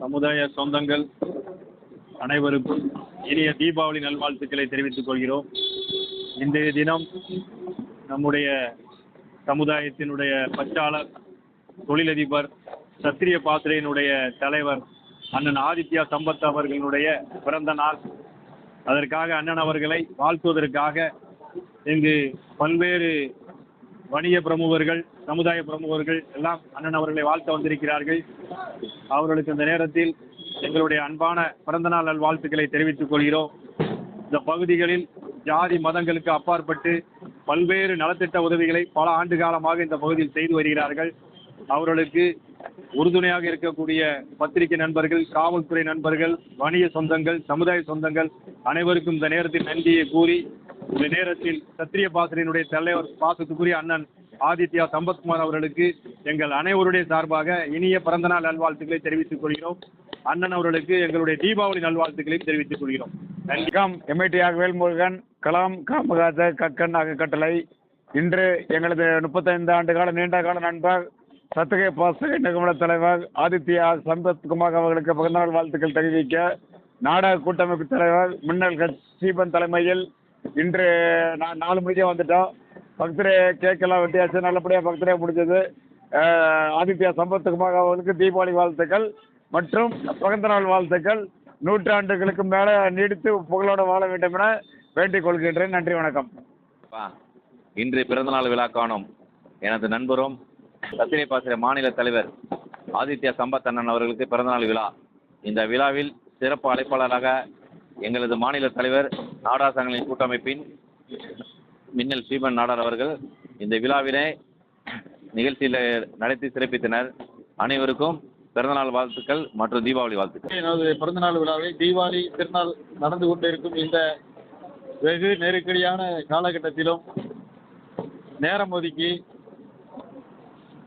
சமுதாய சொந்தங்கள் அனைவருக்கும் இனிய தீபாவளி நல்வாழ்த்துக்களை தெரிவித்துக் கொள்கிறோம். இன்றைய தினம் நம்முடைய சமுதாயத்தினுடைய பச்சாளர் தொழிலதிபர் சத்திரிய பாத்திரையினுடைய தலைவர் அண்ணன் ஆதித்யா சம்பத் அவர்களுடைய பிறந்த நாள். அதற்காக அண்ணன் அவர்களை வாழ்த்துவதற்காக இங்கு பல்வேறு வணிக பிரமுகர்கள் சமுதாய பிரமுகர்கள் எல்லாம் அண்ணன் அவர்களை வாழ்த்த வந்திருக்கிறார்கள். அவர்களுக்கு இந்த நேரத்தில் எங்களுடைய அன்பான பிறந்தநாள் நல்வாழ்த்துக்களை தெரிவித்துக் கொள்கிறோம். இந்த பகுதிகளில் ஜாதி மதங்களுக்கு அப்பாற்பட்டு பல்வேறு நலத்திட்ட உதவிகளை பல ஆண்டு காலமாக இந்த பகுதியில் செய்து வருகிறார்கள். அவர்களுக்கு உறுதுணையாக இருக்கக்கூடிய பத்திரிகை நண்பர்கள் காவல்துறை நண்பர்கள் வணிக சொந்தங்கள் சமுதாய சொந்தங்கள் அனைவருக்கும் இந்த நேரத்தில் நன்றியை கூறி இந்த நேரத்தில் சத்திரிய பாசனினுடைய தலைவர் பாசத்துக்குரிய அண்ணன் ஆதித்யா சம்பத்குமார் அவர்களுக்கு எங்கள் அனைவருடைய சார்பாக இனிய பிறந்தநாள் நல்வாழ்த்துக்களை தெரிவித்துக் கொள்கிறோம். அண்ணன் அவர்களுக்கு எங்களுடைய தீபாவளி நல்வாழ்த்துக்களையும் தெரிவித்துக் கொள்கிறோம். நன்றிகாம் எம்ஐடியாக வேல்முருகன் கலாம் காமகாஜ கக்கன் அகக்கட்டளை. இன்று எங்களது முப்பத்தைந்து ஆண்டு கால நீண்ட கால நண்பர் சத்துகை பாசக நிகமன தலைவர் ஆதித்யா சம்பத்குமார் அவர்களுக்கு பிறந்தநாள் வாழ்த்துக்கள் தெரிவிக்க நாடக கூட்டமைப்பு தலைவர் மின்னல் கட்சி சீபன் தலைமையில் இன்று நான் நாலு மணிக்கே வந்துட்டோம். பக்தரே கேக்கெல்லாம் வெட்டியாச்சு. நல்லபடியாக பக்தரே முடிஞ்சது. ஆதித்யா சம்பத்துக்குமாக அவர்களுக்கு தீபாவளி வாழ்த்துக்கள் மற்றும் பிறந்தநாள் வாழ்த்துக்கள். நூற்றாண்டுகளுக்கு மேலே நீடித்து புகழோடு வாழ வேண்டும் என வேண்டிக் கொள்கின்றேன். நன்றி வணக்கம். அப்பா, இன்று பிறந்தநாள் விழா காணும் எனது நண்பரும் சத்திரை பாசிர மாநில தலைவர் ஆதித்யா சம்பத் அண்ணன் அவர்களுக்கு பிறந்தநாள் விழா. இந்த விழாவில் சிறப்பு அழைப்பாளராக எங்களது மாநில தலைவர் நாடார் சங்கங்களின் கூட்டமைப்பின் மின்னல் ஸ்ரீபன் நாடார் அவர்கள் இந்த விழாவினை நிகழ்ச்சியில் நடத்தி சிறப்பித்தனர். அனைவருக்கும் பிறந்தநாள் வாழ்த்துக்கள் மற்றும் தீபாவளி வாழ்த்துக்கள். எனது பிறந்தநாள் விழாவை தீபாவளி திருநாள் நடந்து கொண்டிருக்கும் இந்த வெகு நெருக்கடியான காலகட்டத்திலும் நேரம் ஒதுக்கி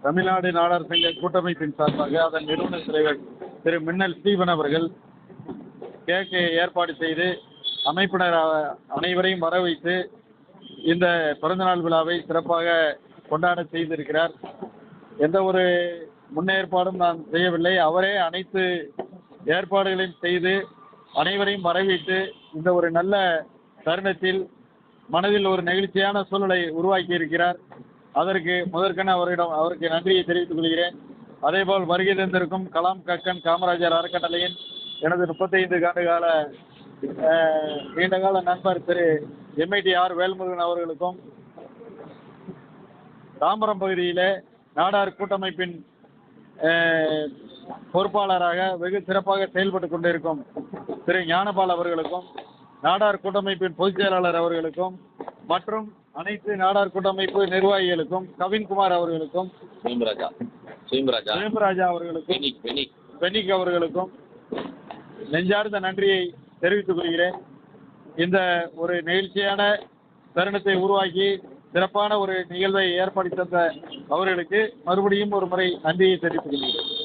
தமிழ்நாடு நாடார் சங்க கூட்டமைப்பின் சார்பாக அதன் நிறுவன தலைவர் திரு மின்னல் ஸ்டீவன் அவர்கள் கேக்கை ஏற்பாடு செய்து அமைப்பினர் அனைவரையும் வர வைத்து இந்த பிறந்தநாள் விழாவை சிறப்பாக கொண்டாட செய்திருக்கிறார். எந்த ஒரு முன்னேற்பாடும் நான் செய்யவில்லை. அவரே அனைத்து ஏற்பாடுகளையும் செய்து அனைவரையும் வரவேற்று இந்த ஒரு நல்ல தருணத்தில் மனதில் ஒரு நெகிழ்ச்சியான சூழலை உருவாக்கி இருக்கிறார் அதற்கு முதற்கென அவரிடம் அவருக்கு நன்றியை தெரிவித்துக் கொள்கிறேன். அதேபோல் வருகை தந்திருக்கும் கலாம் கக்கன் காமராஜர் அறக்கட்டளையின் எனது முப்பத்தைந்து ஆண்டு கால நீண்டகால நண்பர் திரு எம்ஐடி ஆர் வேல்முருகன் அவர்களுக்கும் தாம்பரம் பகுதியிலே நாடார் கூட்டமைப்பின் பொறுப்பாளராக வெகு சிறப்பாக செயல்பட்டு கொண்டிருக்கும் திரு ஞானபால் அவர்களுக்கும் நாடார் கூட்டமைப்பின் பொதுச் செயலாளர் அவர்களுக்கும் மற்றும் அனைத்து நாடார் கூட்டமைப்பு நிர்வாகிகளுக்கும் கவின்குமார் அவர்களுக்கும் சுயம்பராஜா சுயம்பராஜா சுயம்பராஜா அவர்களுக்கும் பெனிக் அவர்களுக்கும் நெஞ்சார்ந்த நன்றியை தெரிவித்துக் கொள்கிறேன். இந்த ஒரு நெகிழ்ச்சியான தருணத்தை உருவாக்கி சிறப்பான ஒரு நிகழ்வை ஏற்படுத்தி தந்த அவர்களுக்கு மறுபடியும் ஒரு முறை நன்றியை தெரிவித்துக் கொள்கிறேன்.